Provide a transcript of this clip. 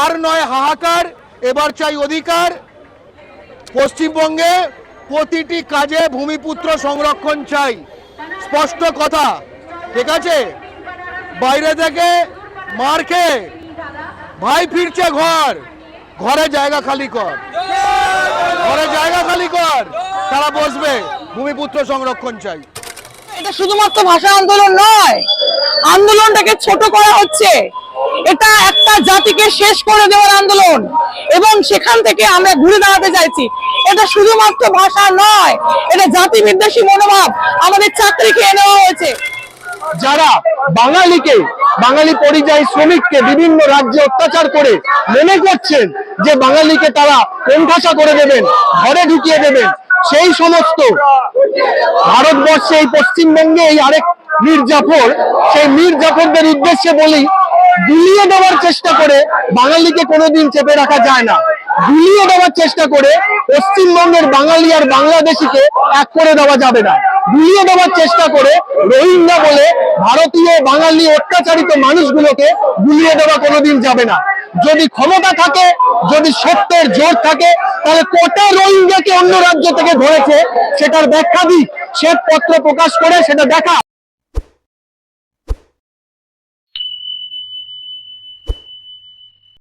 আর নয় হাহাকার, এবার চাই অধিকার। পশ্চিমবঙ্গে প্রতিটি কাজে ভূমিপুত্র সংরক্ষণ চাই। স্পষ্ট কথা, ঠিক আছে? বাইরে থেকে মার খেয়ে ভাই ফিরছে ঘর। ঘরে জায়গা খালি কর। ঘরে জায়গা খালি কর। তারা বসবে, ভূমিপুত্র সংরক্ষণ চাই। এটা শুধুমাত্র ভাষা আন্দোলন নয়, আন্দোলনটাকে ছোট করা হচ্ছে। এটা একটা জাতিকে শেষ করে দেওয়ার আন্দোলন। এবং সেখান থেকে আমরা ঘুরে দাঁড়াতে চাইছি। এটা শুধুমাত্র ভাষা নয়, এটা জাতি বিদ্বেষী মনোভাব আমাদের চাকরি খেয়ে নেওয়া হয়েছে। যারা বাঙালিকে, বাঙালি পরিযায়ী শ্রমিককে বিভিন্ন রাজ্যে অত্যাচার করে মনে করছেন যে বাঙালিকে তারা কোণঠাসা করে দেবেন, ঘরে ঢুকিয়ে দেবেন, সেই সমস্ত ভারতবর্ষে এই পশ্চিমবঙ্গে এই আরেক মীর জাফর সেই মীর জাফরদের উদ্দেশ্যে বলি গুলিয়ে দেওয়ার চেষ্টা করে বাঙালিকে কোনোদিন চেপে রাখা যায় না। গুলিয়ে দেওয়ার চেষ্টা করে পশ্চিমবঙ্গের বাঙালি আর বাংলাদেশিকে এক করে দেওয়া যাবে না। গুলিয়ে দেওয়ার চেষ্টা করে রোহিঙ্গা বলে ভারতীয় বাঙালি অত্যাচারিত মানুষগুলোকে গুলিয়ে দেওয়া কোনোদিন যাবে না। যদি ক্ষমতা থাকে, যদি সত্যের জোর থাকে, তাহলে কটা রোহিঙ্গাকে অন্য রাজ্য থেকে ধরেছে, সেটার ব্যাখ্যা দিক। শ্বেত পত্র প্রকাশ করে সেটা দেখা।